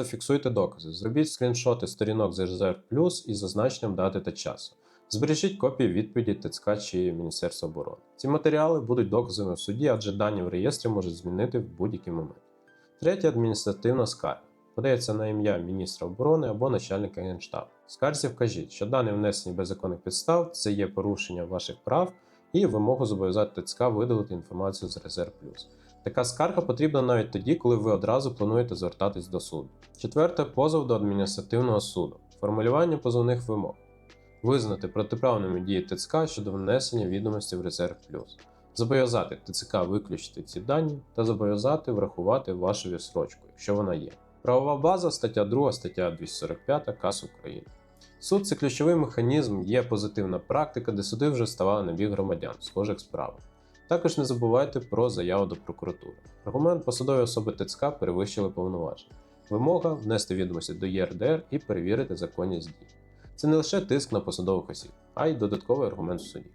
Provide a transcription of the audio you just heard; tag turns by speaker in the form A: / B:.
A: зафіксуйте докази. Зробіть скріншоти сторінок з Резерв Плюс із зазначенням дати та часу. Збережіть копії відповіді ТЦК чи Міністерства оборони. Ці матеріали будуть доказами в суді, адже дані в реєстрі можуть змінити в будь-який момент. Третє адміністративна скарга. Подається на ім'я міністра оборони або начальника генштабу. Скарзі вкажіть, що дане внесення без законних підстав це є порушення ваших прав і вимогу зобов'язати ТЦК видалити інформацію з Резерв Плюс. Така скарга потрібна навіть тоді, коли ви одразу плануєте звертатись до суду. Четверте позов до адміністративного суду. Формулювання позовних вимог. Визнати протиправними дії ТЦК щодо внесення відомості в Резерв Плюс. Зобов'язати ТЦК виключити ці дані та зобов'язати врахувати вашу відсрочку, якщо вона є. Правова база, стаття 2, стаття 245 КАС України. Суд це ключовий механізм, є позитивна практика, де суди вже ставали на бік громадян, схожих справ. Також не забувайте про заяву до прокуратури. Аргумент посадові особи ТЦК перевищили повноваження. Вимога внести відомості до ЄРДР і перевірити законність дій. Це не лише тиск на посадових осіб, а й додатковий аргумент в суді.